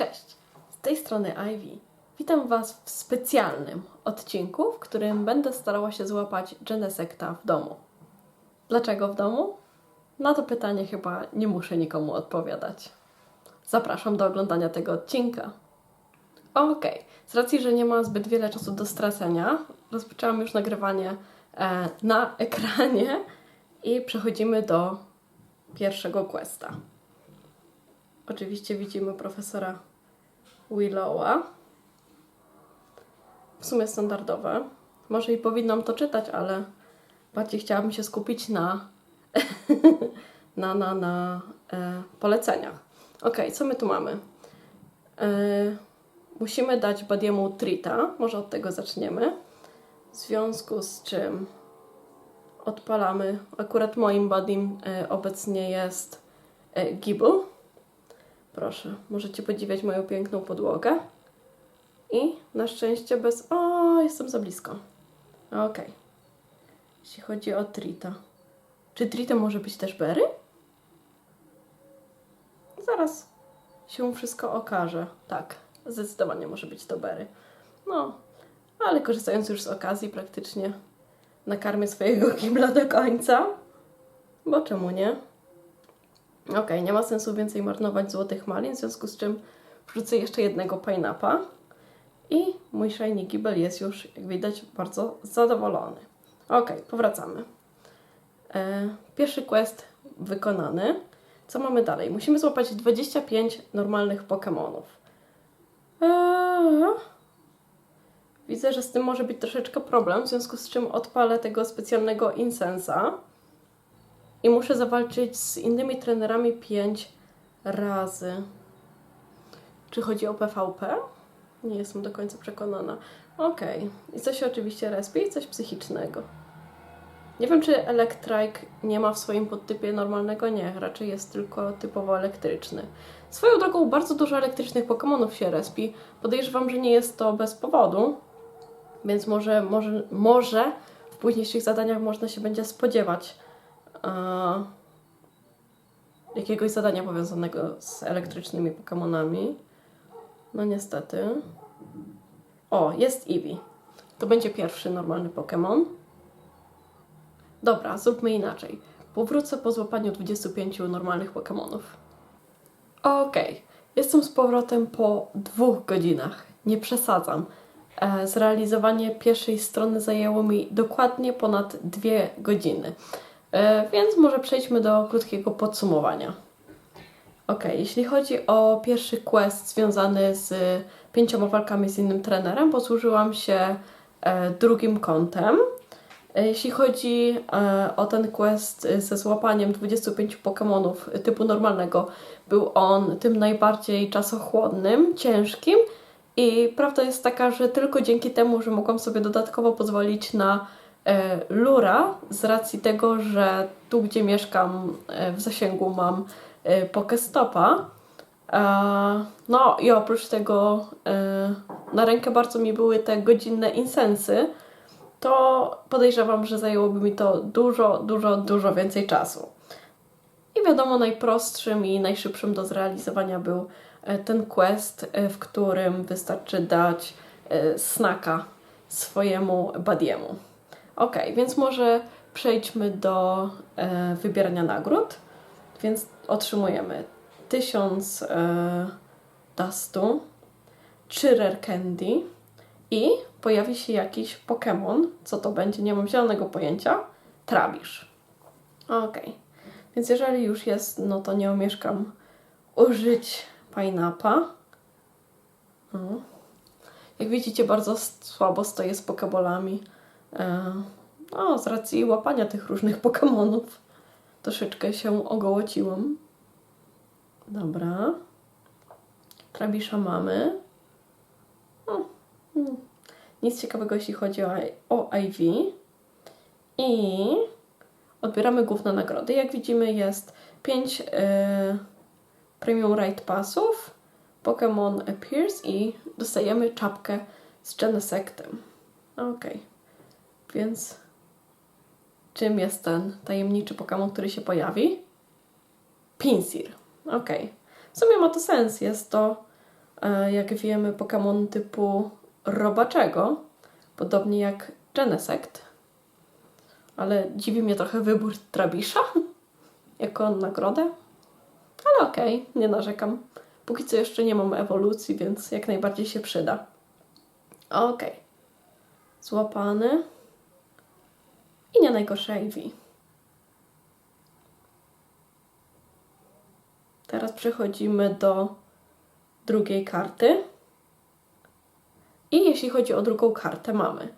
Cześć, z tej strony Ivy. Witam Was w specjalnym odcinku, w którym będę starała się złapać Genesekta w domu. Dlaczego w domu? Na to pytanie chyba nie muszę nikomu odpowiadać. Zapraszam do oglądania tego odcinka. Okej, z racji, że nie ma zbyt wiele czasu do stracenia, rozpoczęłam już nagrywanie e, na ekranie i przechodzimy do pierwszego questa. Oczywiście widzimy profesora Willowa. W sumie standardowe. Może i powinnam to czytać, ale bardziej chciałabym się skupić na, na, na, na e, poleceniach. Ok, co my tu mamy? E, musimy dać Badiemu Trita. Może od tego zaczniemy. W związku z czym odpalamy. Akurat moim Badim e, obecnie jest e, Gibble. Proszę, możecie podziwiać moją piękną podłogę. I na szczęście bez... O, jestem za blisko. Okej. Jeśli chodzi o Trita. Czy Trita może być też Berry? Zaraz się wszystko okaże. Tak, zdecydowanie może być to Berry. No, ale korzystając już z okazji praktycznie nakarmię swojego kibla do końca. Bo czemu nie? Ok, nie ma sensu więcej marnować złotych malin, w związku z czym wrzucę jeszcze jednego pineappa i mój shiny gibel jest już, jak widać, bardzo zadowolony. Ok, powracamy. E, pierwszy quest wykonany. Co mamy dalej? Musimy złapać 25 normalnych Pokémonów. Eee, widzę, że z tym może być troszeczkę problem, w związku z czym odpalę tego specjalnego insensa i muszę zawalczyć z innymi trenerami 5 razy. Czy chodzi o PvP? Nie jestem do końca przekonana. Okej. Okay. I coś oczywiście respi i coś psychicznego. Nie wiem, czy Electrike nie ma w swoim podtypie normalnego. Nie, raczej jest tylko typowo elektryczny. Swoją drogą bardzo dużo elektrycznych Pokémonów się respi. Podejrzewam, że nie jest to bez powodu. Więc może, może, może w późniejszych zadaniach można się będzie spodziewać jakiegoś zadania powiązanego z elektrycznymi Pokémonami. No niestety. O, jest Eevee. To będzie pierwszy normalny Pokémon. Dobra, zróbmy inaczej. Powrócę po złapaniu 25 normalnych Pokémonów. Okej, okay. jestem z powrotem po dwóch godzinach. Nie przesadzam. E, zrealizowanie pierwszej strony zajęło mi dokładnie ponad dwie godziny. E, więc może przejdźmy do krótkiego podsumowania. Ok, jeśli chodzi o pierwszy quest związany z pięcioma walkami z innym trenerem, posłużyłam się e, drugim kątem. E, jeśli chodzi o ten quest ze złapaniem 25 Pokémonów typu normalnego, był on tym najbardziej czasochłonnym, ciężkim i prawda jest taka, że tylko dzięki temu, że mogłam sobie dodatkowo pozwolić na lura z racji tego, że tu, gdzie mieszkam e, w zasięgu mam e, Pokestopa. No i oprócz tego na rękę bardzo mi były te godzinne insensy, to podejrzewam, że zajęłoby mi to dużo, dużo, dużo więcej czasu. I wiadomo, najprostszym i najszybszym do zrealizowania był ten quest, w którym wystarczy dać snaka swojemu badiemu. Ok, więc może przejdźmy do e, wybierania nagród. Więc otrzymujemy 1000 e, dustu, 3 rare candy i pojawi się jakiś Pokémon. Co to będzie? Nie mam zielonego pojęcia. Trabisz. Ok, więc jeżeli już jest, no to nie omieszkam użyć pineappa. Mhm. Jak widzicie, bardzo słabo stoję z pokebolami. E, no, z racji łapania tych różnych Pokémonów troszeczkę się ogołociłam. Dobra. Krabisza mamy. Hmm. Nic ciekawego, jeśli chodzi o, o IV. I odbieramy główne nagrody. Jak widzimy, jest 5 yy, Premium Ride Passów, Pokémon Appears i dostajemy czapkę z Genesectem. Okej. Okay. Więc czym jest ten tajemniczy Pokémon, który się pojawi? Pinsir. Ok. W sumie ma to sens. Jest to e, jak wiemy, Pokémon typu robaczego, podobnie jak Genesect. Ale dziwi mnie trochę wybór Trabisza jako nagrodę. Ale okej, nie narzekam. Póki co jeszcze nie mam ewolucji, więc jak najbardziej się przyda. Okej. Złapany. I nie najgorsze Ivy. Teraz przechodzimy do drugiej karty. I jeśli chodzi o drugą kartę, mamy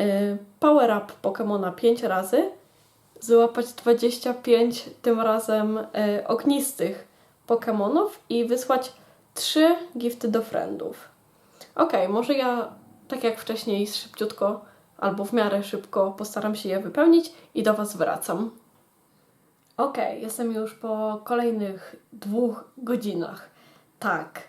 y, Power Up Pokemona 5 razy, złapać 25 tym razem y, ognistych Pokemonów i wysłać 3 gifty do friendów. Ok, może ja tak jak wcześniej szybciutko albo w miarę szybko postaram się je wypełnić i do Was wracam. Ok, jestem już po kolejnych dwóch godzinach. Tak,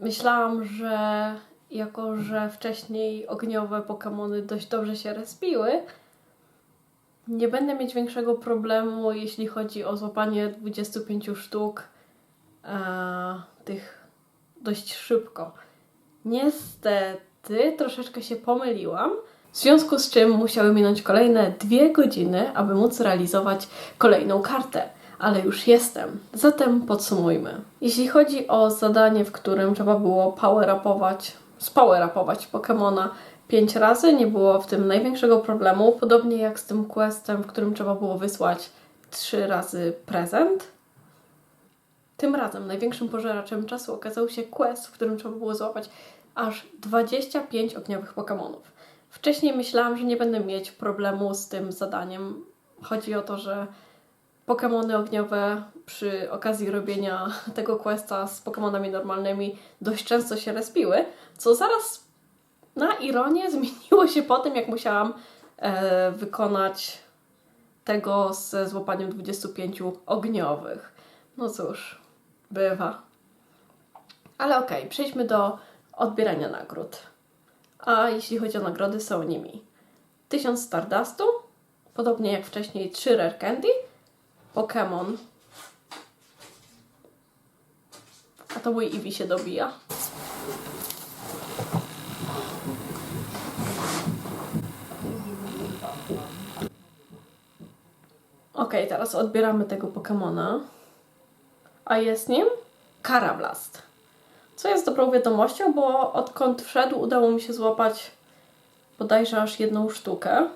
myślałam, że jako, że wcześniej ogniowe Pokémony dość dobrze się respiły, nie będę mieć większego problemu, jeśli chodzi o złapanie 25 sztuk e, tych dość szybko. Niestety troszeczkę się pomyliłam, w związku z czym musiały minąć kolejne dwie godziny, aby móc realizować kolejną kartę. Ale już jestem. Zatem podsumujmy. Jeśli chodzi o zadanie, w którym trzeba było power-upować, spower-upować Pokemona 5 razy, nie było w tym największego problemu. Podobnie jak z tym questem, w którym trzeba było wysłać 3 razy prezent. Tym razem największym pożeraczem czasu okazał się quest, w którym trzeba było złapać aż 25 ogniowych Pokemonów. Wcześniej myślałam, że nie będę mieć problemu z tym zadaniem. Chodzi o to, że Pokémony ogniowe przy okazji robienia tego questa z Pokémonami normalnymi dość często się respiły, co zaraz na ironię zmieniło się po tym, jak musiałam e, wykonać tego ze złapaniem 25 ogniowych. No cóż, bywa. Ale okej, okay, przejdźmy do odbierania nagród. A jeśli chodzi o nagrody, są nimi 1000 Stardustu, podobnie jak wcześniej 3 Rare Candy, Pokémon. A to mój Eevee się dobija. Ok, teraz odbieramy tego Pokemona. A jest nim Karablast. Co jest dobrą wiadomością, bo odkąd wszedł, udało mi się złapać bodajże aż jedną sztukę.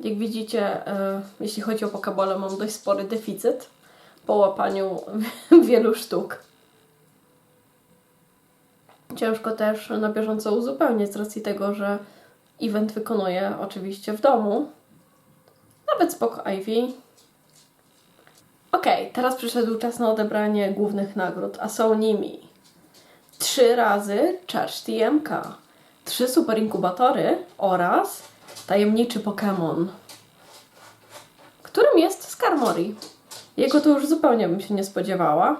Jak widzicie, e, jeśli chodzi o pokebole, mam dość spory deficyt po łapaniu wielu sztuk. Ciężko też na bieżąco uzupełnić z racji tego, że event wykonuję oczywiście w domu. Nawet spoko Ivy. Ok, teraz przyszedł czas na odebranie głównych nagród, a są nimi trzy razy Charge TMK, trzy super inkubatory oraz tajemniczy Pokémon, którym jest Skarmory. Jego to już zupełnie bym się nie spodziewała.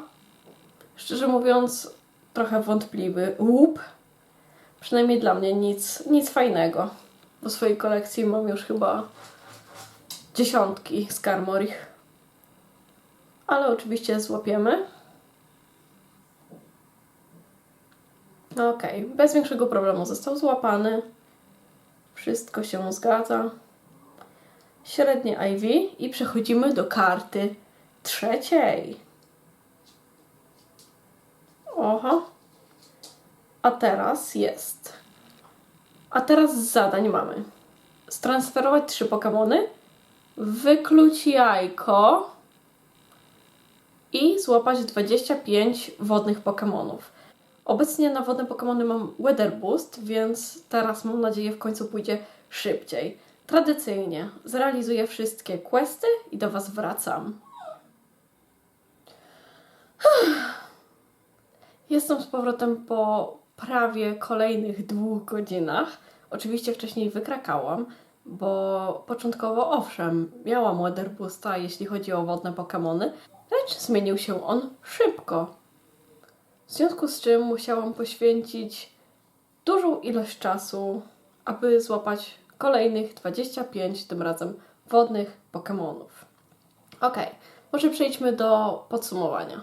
Szczerze mówiąc, trochę wątpliwy. Łup. Przynajmniej dla mnie nic, nic fajnego. Bo swojej kolekcji mam już chyba dziesiątki Skarmorich ale oczywiście złapiemy. Ok, bez większego problemu został złapany. Wszystko się zgadza. Średnie IV i przechodzimy do karty trzeciej. Oho. A teraz jest. A teraz zadań mamy. Stransferować trzy Pokémony, wykluć jajko, i złapać 25 wodnych Pokémonów. Obecnie na wodne Pokémony mam Weather Boost, więc teraz mam nadzieję w końcu pójdzie szybciej. Tradycyjnie zrealizuję wszystkie questy i do Was wracam. Jestem z powrotem po prawie kolejnych dwóch godzinach. Oczywiście wcześniej wykrakałam, bo początkowo owszem, miałam Weather Boosta, jeśli chodzi o wodne Pokémony, lecz zmienił się on szybko. W związku z czym musiałam poświęcić dużą ilość czasu, aby złapać kolejnych 25, tym razem wodnych Pokémonów. Ok, może przejdźmy do podsumowania.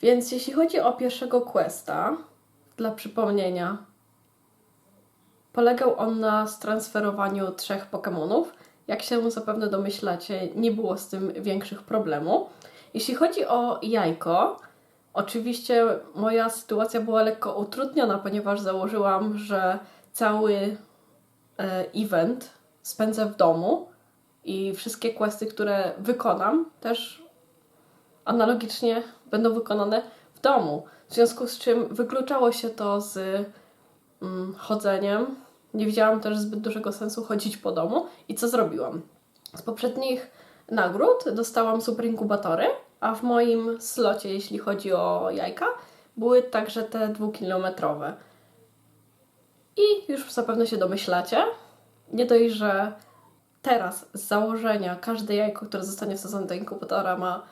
Więc jeśli chodzi o pierwszego questa, dla przypomnienia, polegał on na transferowaniu trzech Pokémonów. Jak się zapewne domyślacie, nie było z tym większych problemów. Jeśli chodzi o jajko, oczywiście moja sytuacja była lekko utrudniona, ponieważ założyłam, że cały e, event spędzę w domu i wszystkie questy, które wykonam, też analogicznie będą wykonane w domu. W związku z czym wykluczało się to z mm, chodzeniem. Nie widziałam też zbyt dużego sensu chodzić po domu. I co zrobiłam? Z poprzednich nagród dostałam super inkubatory, a w moim slocie, jeśli chodzi o jajka, były także te dwukilometrowe. I już zapewne się domyślacie, nie dość, że teraz z założenia każde jajko, które zostanie wsadzone do inkubatora ma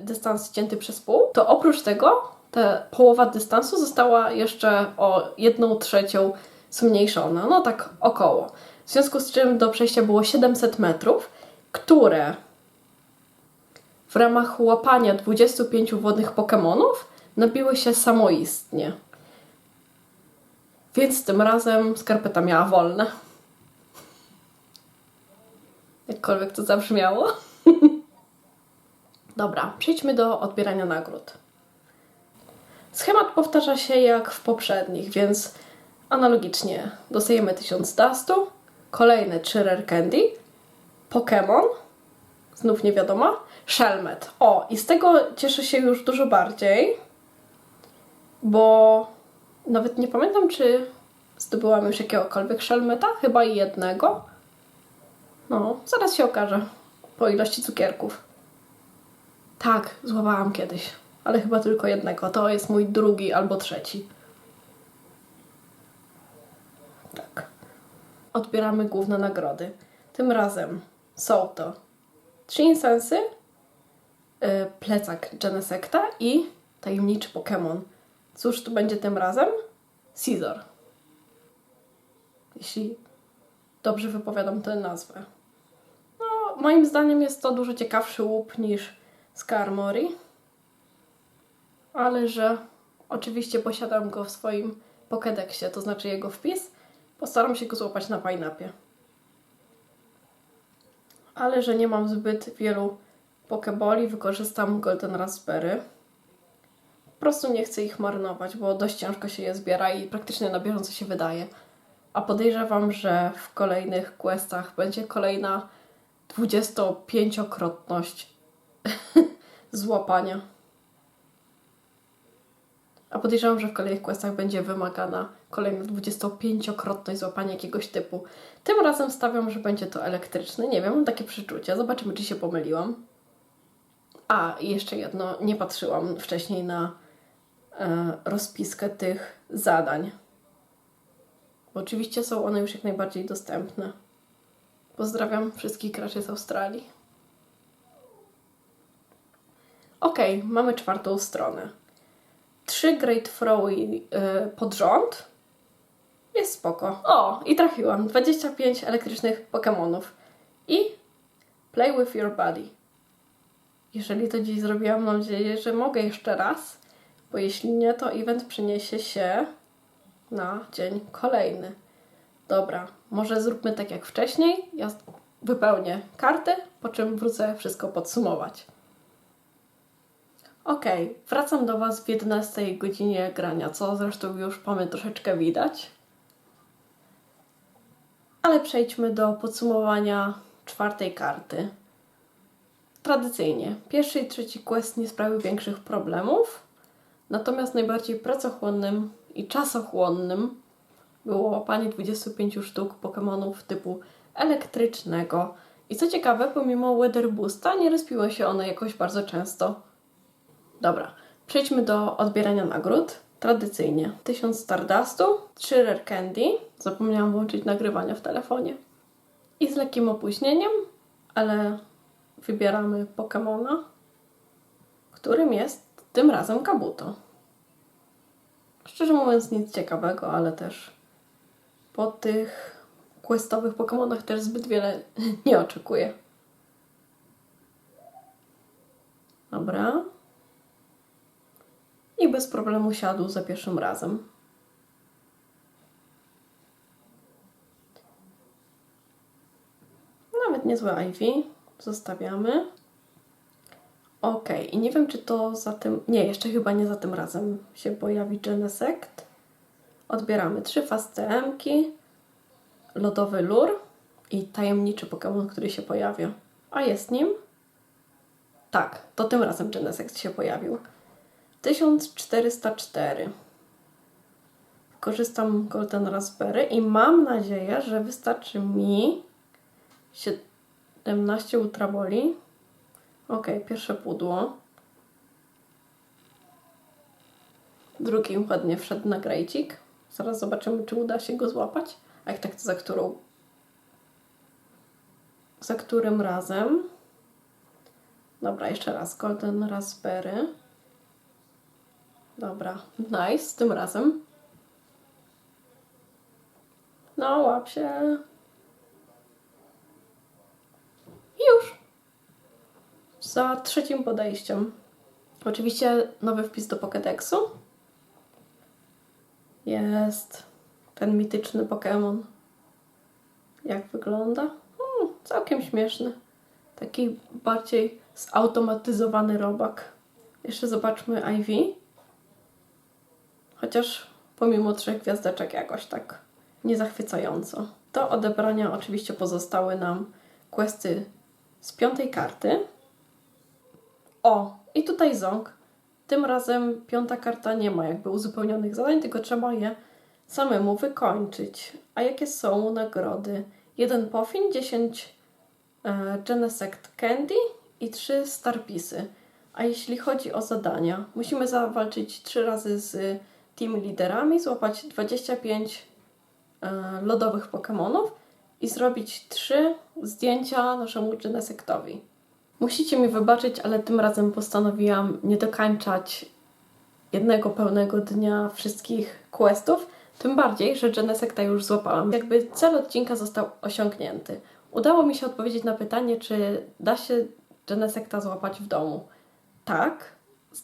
dystans cięty przez pół, to oprócz tego ta połowa dystansu została jeszcze o jedną trzecią zmniejszona, no tak około. W związku z czym do przejścia było 700 metrów, które w ramach łapania 25 wodnych Pokémonów nabiły się samoistnie. Więc tym razem skarpeta miała wolne. Jakkolwiek to zabrzmiało. Dobra, przejdźmy do odbierania nagród. Schemat powtarza się jak w poprzednich, więc analogicznie dostajemy 1000 dustu, kolejne 3 rare candy, Pokémon, znów nie wiadomo, Shelmet. O, i z tego cieszę się już dużo bardziej, bo nawet nie pamiętam, czy zdobyłam już jakiegokolwiek Shelmeta, chyba jednego. No, zaraz się okaże po ilości cukierków. Tak, złapałam kiedyś, ale chyba tylko jednego. To jest mój drugi albo trzeci. Tak. Odbieramy główne nagrody. Tym razem są to trzy insensy, yy, plecak Genesekta i tajemniczy Pokémon. Cóż tu będzie tym razem? Caesar. Jeśli dobrze wypowiadam tę nazwę. No, moim zdaniem jest to dużo ciekawszy łup niż Skarmory. Ale że oczywiście posiadam go w swoim Pokédexie, to znaczy jego wpis, postaram się go złapać na Pineapie. Ale że nie mam zbyt wielu Pokeboli, wykorzystam Golden Raspberry. Po prostu nie chcę ich marnować, bo dość ciężko się je zbiera i praktycznie na bieżąco się wydaje. A podejrzewam, że w kolejnych questach będzie kolejna 25-krotność złapania. A podejrzewam, że w kolejnych questach będzie wymagana kolejna 25-krotność złapania jakiegoś typu. Tym razem stawiam, że będzie to elektryczny. Nie wiem, mam takie przeczucie. Zobaczymy, czy się pomyliłam. A, i jeszcze jedno. Nie patrzyłam wcześniej na e, rozpiskę tych zadań. Bo oczywiście są one już jak najbardziej dostępne. Pozdrawiam wszystkich graczy z Australii. Ok, mamy czwartą stronę. Trzy Great Throwy yy, pod rząd. Jest spoko. O, i trafiłam. 25 elektrycznych Pokémonów. I Play with your body. Jeżeli to dziś zrobiłam, mam nadzieję, że mogę jeszcze raz, bo jeśli nie, to event przeniesie się na dzień kolejny. Dobra, może zróbmy tak jak wcześniej. Ja wypełnię kartę, po czym wrócę wszystko podsumować. Ok, wracam do Was w 11 godzinie grania, co zresztą już mamy troszeczkę widać. Ale przejdźmy do podsumowania czwartej karty. Tradycyjnie, pierwszy i trzeci quest nie sprawił większych problemów, natomiast najbardziej pracochłonnym i czasochłonnym było łapanie 25 sztuk Pokémonów typu elektrycznego. I co ciekawe, pomimo Weather Boosta nie rozpiły się one jakoś bardzo często. Dobra, przejdźmy do odbierania nagród. Tradycyjnie 1000 Stardustu, 3 Rare Candy. Zapomniałam włączyć nagrywania w telefonie. I z lekkim opóźnieniem, ale wybieramy Pokemona, którym jest tym razem Kabuto. Szczerze mówiąc, nic ciekawego, ale też po tych questowych Pokémonach też zbyt wiele nie oczekuję. Dobra. I bez problemu siadł za pierwszym razem. Nawet niezłe Ivy. Zostawiamy. Ok, i nie wiem, czy to za tym. Nie, jeszcze chyba nie za tym razem się pojawi Genesect. Odbieramy trzy fastemki, lodowy lur i tajemniczy Pokémon, który się pojawia. A jest nim? Tak, to tym razem Genesect się pojawił. 1404. Korzystam Golden Raspberry i mam nadzieję, że wystarczy mi 17 ultraboli. Ok, pierwsze pudło. Drugi ładnie wszedł na grejcik. Zaraz zobaczymy, czy uda się go złapać. A jak tak, to za którą? Za którym razem? Dobra, jeszcze raz. Golden Raspberry. Dobra, nice, tym razem. No, łap się. Już. Za trzecim podejściem. Oczywiście nowy wpis do Pokédexu. Jest ten mityczny Pokémon. Jak wygląda? Hmm, całkiem śmieszny. Taki bardziej zautomatyzowany robak. Jeszcze zobaczmy Ivy. Chociaż pomimo trzech gwiazdeczek jakoś tak niezachwycająco. Do odebrania oczywiście pozostały nam questy z piątej karty. O, i tutaj ząg. Tym razem piąta karta nie ma jakby uzupełnionych zadań, tylko trzeba je samemu wykończyć. A jakie są nagrody? Jeden Pofin, 10 e, Genesect Candy i 3 Starpisy. A jeśli chodzi o zadania, musimy zawalczyć 3 razy z team liderami, złapać 25 e, lodowych Pokémonów i zrobić 3 zdjęcia naszemu Genesectowi. Musicie mi wybaczyć, ale tym razem postanowiłam nie dokańczać jednego pełnego dnia wszystkich questów, tym bardziej, że Genesecta już złapałam. Jakby cel odcinka został osiągnięty. Udało mi się odpowiedzieć na pytanie, czy da się Genesecta złapać w domu. Tak,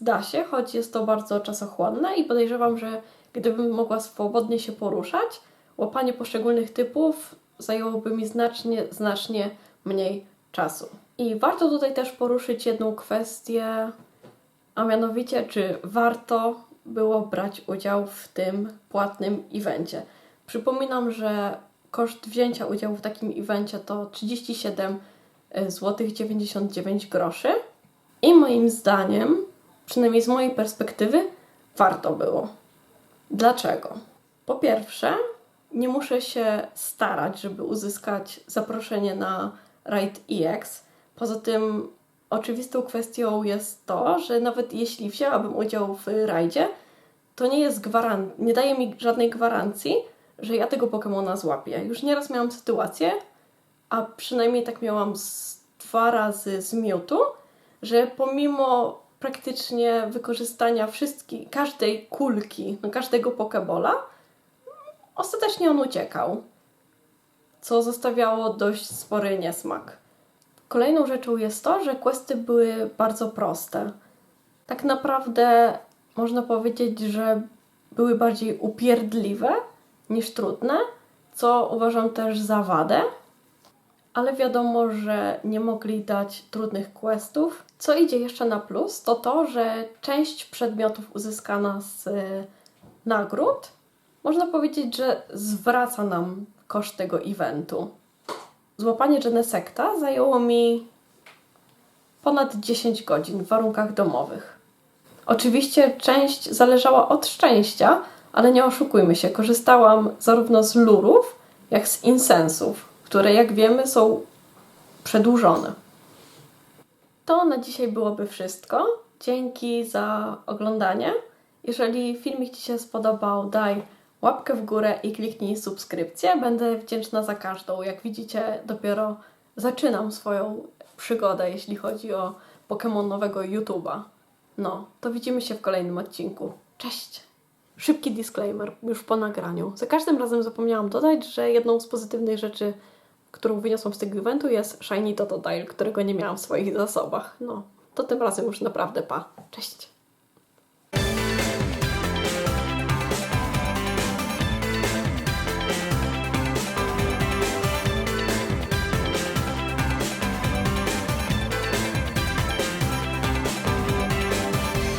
da się, choć jest to bardzo czasochłonne i podejrzewam, że gdybym mogła swobodnie się poruszać, łapanie poszczególnych typów zajęłoby mi znacznie, znacznie mniej czasu. I warto tutaj też poruszyć jedną kwestię, a mianowicie, czy warto było brać udział w tym płatnym evencie. Przypominam, że koszt wzięcia udziału w takim evencie to 37 zł 99 groszy i moim zdaniem, przynajmniej z mojej perspektywy, warto było. Dlaczego? Po pierwsze, nie muszę się starać, żeby uzyskać zaproszenie na Ride EX. Poza tym, oczywistą kwestią jest to, że nawet jeśli wzięłabym udział w rajdzie, to nie jest gwaran- nie daje mi żadnej gwarancji, że ja tego Pokemona złapię. Już nieraz miałam sytuację, a przynajmniej tak miałam z dwa razy z Mewtwo, że pomimo praktycznie wykorzystania wszystkich, każdej kulki, no każdego Pokebola, ostatecznie on uciekał, co zostawiało dość spory niesmak. Kolejną rzeczą jest to, że questy były bardzo proste. Tak naprawdę można powiedzieć, że były bardziej upierdliwe niż trudne, co uważam też za wadę, ale wiadomo, że nie mogli dać trudnych questów. Co idzie jeszcze na plus, to to, że część przedmiotów uzyskana z nagród można powiedzieć, że zwraca nam koszt tego eventu. Złapanie Genesecta zajęło mi ponad 10 godzin w warunkach domowych. Oczywiście część zależała od szczęścia, ale nie oszukujmy się, korzystałam zarówno z lurów, jak z insensów, które jak wiemy są przedłużone. To na dzisiaj byłoby wszystko. Dzięki za oglądanie. Jeżeli filmik Ci się spodobał, daj łapkę w górę i kliknij subskrypcję. Będę wdzięczna za każdą. Jak widzicie, dopiero zaczynam swoją przygodę, jeśli chodzi o Pokemonowego YouTube'a. No, to widzimy się w kolejnym odcinku. Cześć! Szybki disclaimer już po nagraniu. Za każdym razem zapomniałam dodać, że jedną z pozytywnych rzeczy, którą wyniosłam z tego eventu jest Shiny Totodile, którego nie miałam w swoich zasobach. No, to tym razem już naprawdę pa. Cześć!